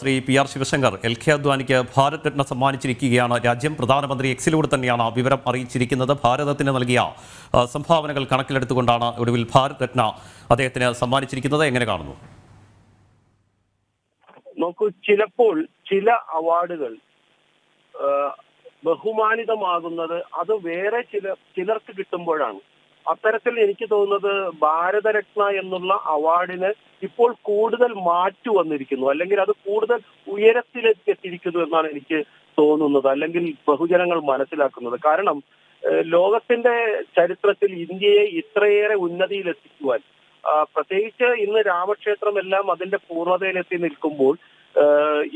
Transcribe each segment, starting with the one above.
Shri P R Sivasankar L K അദ്വാനിക്ക് Bharat Ratna സമ്മാനിച്ചിരിക്കുകയാണ്. രാജ്യം പ്രധാനമന്ത്രി എക്സിലൂടെ തന്നെയാണ് വിവരം അറിയിച്ചിരിക്കുന്നത്. ഭാരതത്തിന് നൽകിയ സംഭാവനകൾ കണക്കിലെടുത്തുകൊണ്ടാണ് ഒടുവിൽ ഭാരത് രത്ന അദ്ദേഹത്തിന് സമ്മാനിച്ചിരിക്കുന്നത്. എങ്ങനെ കാണുന്നു? നോക്കൂ ചിലപ്പോൾ ചില അവാർഡുകൾ ബഹുമാനിതമാകുന്നത് അത് വേറെ ചില ചിലർക്ക് കിട്ടുമ്പോഴാണ്. അത്തരത്തിൽ എനിക്ക് തോന്നുന്നത് ഭാരതരത്ന എന്നുള്ള അവാർഡിന് ഇപ്പോൾ കൂടുതൽ മാറ്റു വന്നിരിക്കുന്നു. അല്ലെങ്കിൽ അത് കൂടുതൽ ഉയരത്തിലേക്ക് എത്തിയിരിക്കുന്നു എന്നാണ് എനിക്ക് തോന്നുന്നത്. അല്ലെങ്കിൽ ബഹുജനങ്ങൾ മനസ്സിലാക്കുന്നത്. കാരണം ലോകത്തിന്റെ ചരിത്രത്തിൽ ഇന്ത്യയെ ഇത്രയേറെ ഉന്നതിയിൽ എത്തിക്കുവാൻ പ്രത്യേകിച്ച് ഇന്ന് രാമക്ഷേത്രം എല്ലാം അതിന്റെ പൂർണതയിലെത്തി നിൽക്കുമ്പോൾ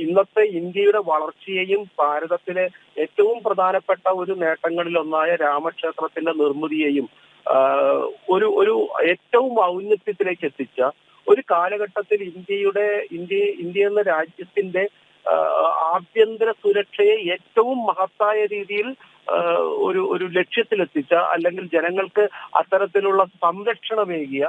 ഇന്നത്തെ ഇന്ത്യയുടെ വളർച്ചയെയും ഭാരതത്തിലെ ഏറ്റവും പ്രധാനപ്പെട്ട ഒരു നേട്ടങ്ങളിൽ ഒന്നായ രാമക്ഷേത്രത്തിന്റെ നിർമ്മിതിയെയും ഒരു ഒരു ഏറ്റവും ഔന്നത്യത്തിലേക്ക് എത്തിച്ച ഒരു കാലഘട്ടത്തിൽ ഇന്ത്യയുടെ ഇന്ത്യ ഇന്ത്യ എന്ന രാജ്യത്തിന്റെ ആഭ്യന്തര സുരക്ഷയെ ഏറ്റവും മഹത്തായ രീതിയിൽ ഒരു ഒരു ലക്ഷ്യത്തിലെത്തിച്ച അല്ലെങ്കിൽ ജനങ്ങൾക്ക് അത്തരത്തിലുള്ള സംരക്ഷണമേകിയ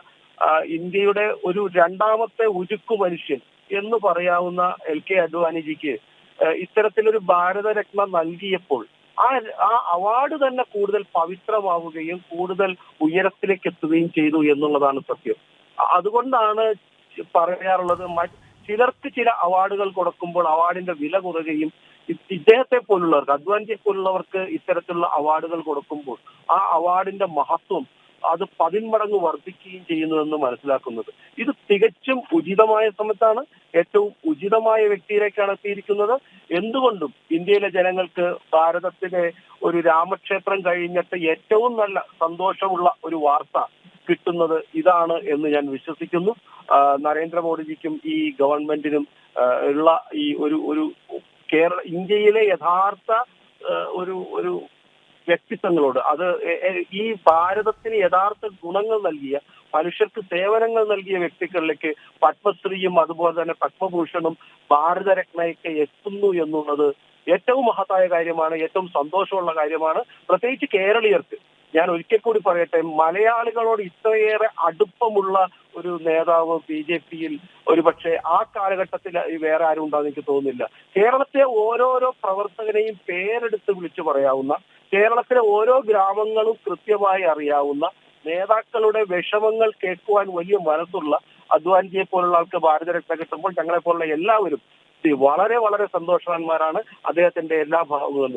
ഇന്ത്യയുടെ ഒരു രണ്ടാമത്തെ ഉരുക്കു മനുഷ്യൻ എന്ന് പറയാവുന്ന എൽ കെ അദ്വാനിജിക്ക് ആഹ്, ഇത്തരത്തിലൊരു ഭാരതരത്ന നൽകിയപ്പോൾ ആ ആ അവാർഡ് തന്നെ കൂടുതൽ പവിത്രമാവുകയും കൂടുതൽ ഉയരത്തിലേക്ക് എത്തുകയും ചെയ്തു എന്നുള്ളതാണ് സത്യം. അതുകൊണ്ടാണ് പറയാറുള്ളത് ചിലർക്ക് ചില അവാർഡുകൾ കൊടുക്കുമ്പോൾ അവാർഡിന്റെ വില കുറയുകയും ഇദ്ദേഹത്തെ പോലുള്ളവർക്ക് അദ്വാനിയെ പോലുള്ളവർക്ക് ഇത്തരത്തിലുള്ള അവാർഡുകൾ കൊടുക്കുമ്പോൾ ആ അവാർഡിന്റെ മഹത്വം അത് പതിന്മടങ്ങ് വർദ്ധിക്കുകയും ചെയ്യുന്നുവെന്ന് മനസ്സിലാക്കുന്നത്. ഇത് തികച്ചും ഉചിതമായ സമയത്താണ് ഏറ്റവും ഉചിതമായ വ്യക്തിയിലേക്കാണ് എത്തിയിരിക്കുന്നത്. എന്തുകൊണ്ടും ഇന്ത്യയിലെ ജനങ്ങൾക്ക് ഭാരതത്തിലെ ഒരു രാമക്ഷേത്രം കഴിഞ്ഞിട്ട് ഏറ്റവും നല്ല സന്തോഷമുള്ള ഒരു വാർത്ത കിട്ടുന്നത് ഇതാണ് എന്ന് ഞാൻ വിശ്വസിക്കുന്നു. നരേന്ദ്രമോദിജിക്കും ഈ ഗവൺമെന്റിനും ഉള്ള ഈ ഒരു ഒരു കേരള ഇന്ത്യയിലെ യഥാർത്ഥ ഒരു ഒരു വ്യക്തിത്വങ്ങളോട്. അത് ഈ ഭാരതത്തിന് യഥാർത്ഥ ഗുണങ്ങൾ നൽകിയ മനുഷ്യർക്ക് സേവനങ്ങൾ നൽകിയ വ്യക്തികളിലേക്ക് പത്മശ്രീയും അതുപോലെ തന്നെ പത്മഭൂഷണും ഭാരതരത്നയൊക്കെ എത്തുന്നു എന്നുള്ളത് ഏറ്റവും മഹത്തായ കാര്യമാണ് ഏറ്റവും സന്തോഷമുള്ള കാര്യമാണ്. പ്രത്യേകിച്ച് കേരളീയർക്ക്. ഞാൻ ഒരിക്കൽ കൂടി പറയട്ടെ മലയാളികളോട് ഇത്രയേറെ അടുപ്പമുള്ള ഒരു നേതാവ് ബി ജെ പിയിൽ ഒരുപക്ഷെ ആ കാലഘട്ടത്തിൽ വേറെ ആരും ഉണ്ടാകും എനിക്ക് തോന്നുന്നില്ല. കേരളത്തെ ഓരോരോ പ്രവർത്തകനെയും പേരെടുത്ത് വിളിച്ചു പറയാവുന്ന കേരളത്തിലെ ഓരോ ഗ്രാമങ്ങളും കൃത്യമായി അറിയാവുന്ന നേതാക്കളുടെ വിഷമങ്ങൾ കേൾക്കുവാൻ വലിയ മനസ്സുള്ള അദ്വാനിജിയെ പോലുള്ള ആൾക്ക് ഭാരതരത്ന കിട്ടുമ്പോൾ ഞങ്ങളെ പോലുള്ള എല്ലാവരും വളരെ വളരെ സന്തോഷവാന്മാരാണ്. അദ്ദേഹത്തിന്റെ എല്ലാ ഭാഗങ്ങളും